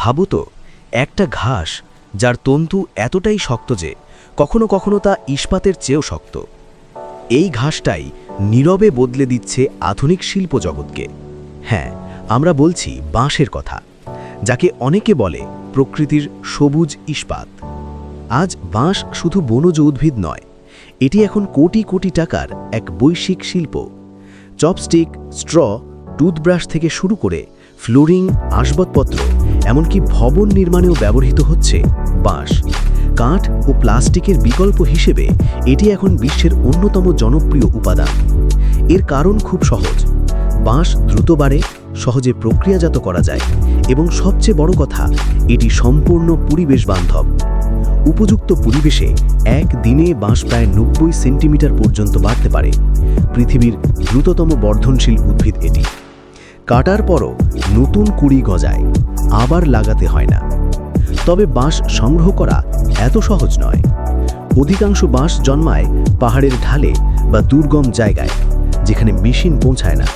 ভাবো তো, একটা ঘাস যার তন্তু এতটাই শক্ত যে কখনো কখনো তা ইস্পাতের চেয়েও শক্ত। এই ঘাসটাই নীরবে বদলে দিচ্ছে আধুনিক শিল্প জগৎকে। হ্যাঁ আমরা বলছি বাঁশের কথা, যাকে অনেকে বলে প্রকৃতির সবুজ ইস্পাত। আজ বাঁশ শুধু বনজ উদ্ভিদ নয়, এটি এখন কোটি কোটি টাকার এক বৈশ্বিক শিল্প। চপস্টিক, স্ট্র, টুথব্রাশ থেকে শুরু করে ফ্লোরিং, আসবাবপত্র, এমনকি ভবন নির্মাণেও ব্যবহৃত হচ্ছে বাঁশ। কাঠ ও প্লাস্টিকের বিকল্প হিসেবে এটি এখন বিশ্বের অন্যতম জনপ্রিয় উপাদান। এর কারণ খুব সহজ। বাঁশ দ্রুত বাড়ে, সহজে প্রক্রিয়াজাত করা যায় এবং সবচেয়ে বড় কথা, এটি সম্পূর্ণ পরিবেশ বান্ধব। উপযুক্ত পরিবেশে এক দিনে বাঁশ প্রায় নব্বই সেন্টিমিটার পর্যন্ত বাড়তে পারে। পৃথিবীর দ্রুততম বর্ধনশীল উদ্ভিদ এটি। কাটার পরও নতুন কুড়ি গজায়, আবার লাগাতে হয় না। তবে বাঁশ সংগ্রহ করা এত সহজ নয়। অধিকাংশ বাঁশ জন্মায় পাহাড়ের ঢালে বা দুর্গম জায়গায়, যেখানে মেশিন পৌঁছায় না।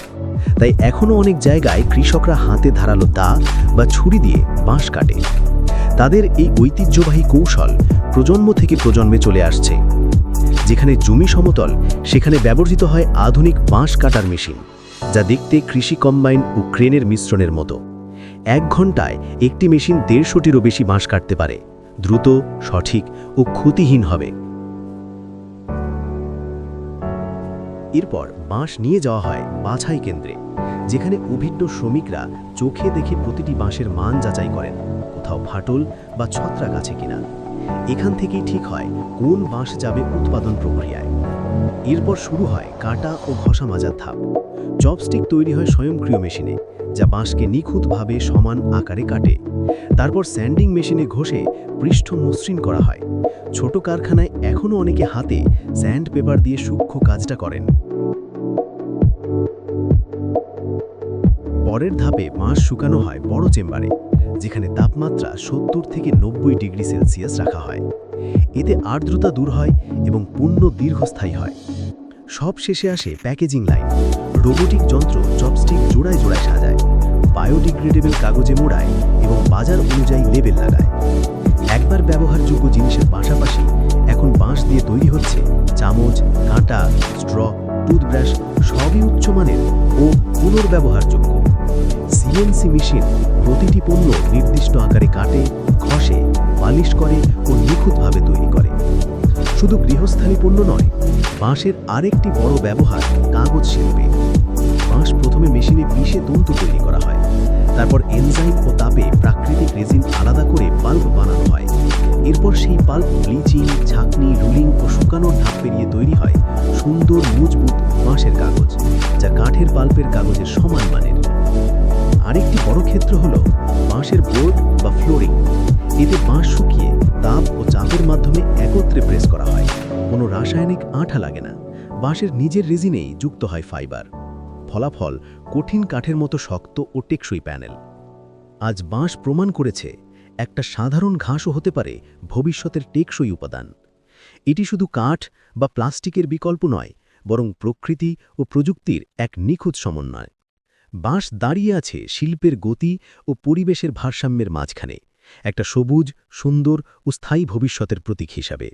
তাই এখনও অনেক জায়গায় কৃষকরা হাতে ধারালো দা বা ছুরি দিয়ে বাঁশ কাটে। তাদের এই ঐতিহ্যবাহী কৌশল প্রজন্ম থেকে প্রজন্মে চলে আসছে, যেখানে জমি সমতল, সেখানে ব্যবহৃত হয় আধুনিক বাঁশ কাটার মেশিন। যা দেখতে কৃষি কম্বাইন ও ক্রেনের মিশ্রণের মতো। এক ঘন্টায় একটি মেশিন দেড়শোটিরও বেশি বাঁশ কাটতে পারে। দ্রুত, সঠিক ও ক্ষতিহীন হবে। এরপর বাঁশ নিয়ে যাওয়া হয় বাছাই কেন্দ্রে, যেখানে অভিজ্ঞ শ্রমিকরা চোখে দেখে প্রতিটি বাঁশের মান যাচাই করেন, কোথাও ফাটল বা ছত্রাক আছে কিনা। এখান থেকেই ঠিক হয় কোন বাঁশ যাবে উৎপাদন প্রক্রিয়ায়। এরপর শুরু হয় কাটা ও ঘষা মাজার ধাপ। চপস্টিক তৈরি হয় স্বয়ংক্রিয় মেশিনে, যা বাঁশকে নিখুঁতভাবে সমান আকারে কাটে। তারপর স্যান্ডিং মেশিনে ঘষে পৃষ্ঠ মসৃণ করা হয়। ছোট কারখানায় এখনও অনেকে হাতে স্যান্ড পেপার দিয়ে সূক্ষ্ম কাজটা করেন। পরের ধাপে বাঁশ শুকানো হয় বড় চেম্বারে। যেখানে তাপমাত্রা সত্তর থেকে নব্বই ডিগ্রি সেলসিয়াস রাখা হয়। এতে আর্দ্রতা দূর হয় এবং পণ্য দীর্ঘস্থায়ী হয়। সব শেষে আসে প্যাকেজিং লাইন। রোবোটিক যন্ত্র চপস্টিক জোড়ায় জোড়ায় সাজায়। বায়োডিগ্রেডেবল কাগজে মোড়ায় এবং বাজার অনুযায়ী লেবেল লাগায়। একবার ব্যবহারযোগ্য জিনিসের পাশাপাশি এখন বাঁশ দিয়ে তৈরি হচ্ছে চামচ, কাঁটা, স্ট্র, টুথব্রাশ সবই উচ্চমানের ও পুনর্ব্যবহারযোগ্য। সিএনসি মেশিন প্রতিটি পণ্য নির্দিষ্ট আকারে কাটে, ঘষে, পালিশ করে ও নিখুঁতভাবে তৈরি করে। শুধু গৃহস্থালী পণ্য নয়, বাঁশের আরেকটি বড় ব্যবহার কাগজ শিল্পে। বাঁশ প্রথমে মেশিনে পিষে তন্তু তৈরি করা হয়। তারপর এনজাইম ও তাপে প্রাকৃতিক রেজিন আলাদা করে পাল্প বানানো হয়। এরপর সেই পাল্প ব্লিচিং, ছাকনি, রুলিং ও শুকানোর ধাপ পেরিয়ে তৈরি হয় সুন্দর, মজবুত বাঁশের কাগজ, যা কাঠের পাল্পের কাগজের সমান মানের। আরেকটি বড় ক্ষেত্র হল বাঁশের বোর্ড বা ফ্লোরিং। এতে বাঁশ শুকিয়ে তাপ ও চাপের মাধ্যমে একত্রে প্রেস করা হয়। কোনো রাসায়নিক আঠা লাগে না। বাঁশের নিজের রেজিনেই যুক্ত হয় ফাইবার। ফলাফল কঠিন কাঠের মতো শক্ত ও টেকসই প্যানেল। আজ বাঁশ প্রমাণ করেছে একটা সাধারণ ঘাসও হতে পারে ভবিষ্যতের টেকসই উপাদান। এটি শুধু কাঠ বা প্লাস্টিকের বিকল্প নয়, বরং প্রকৃতি ও প্রযুক্তির এক নিখুঁত সমন্বয়। বাঁশ দাঁড়িয়ে আছে শিল্পের গতি ও পরিবেশের ভারসাম্যের মাঝখানে, একটা সবুজ, সুন্দর ও স্থায়ী ভবিষ্যতের প্রতীক হিসাবে।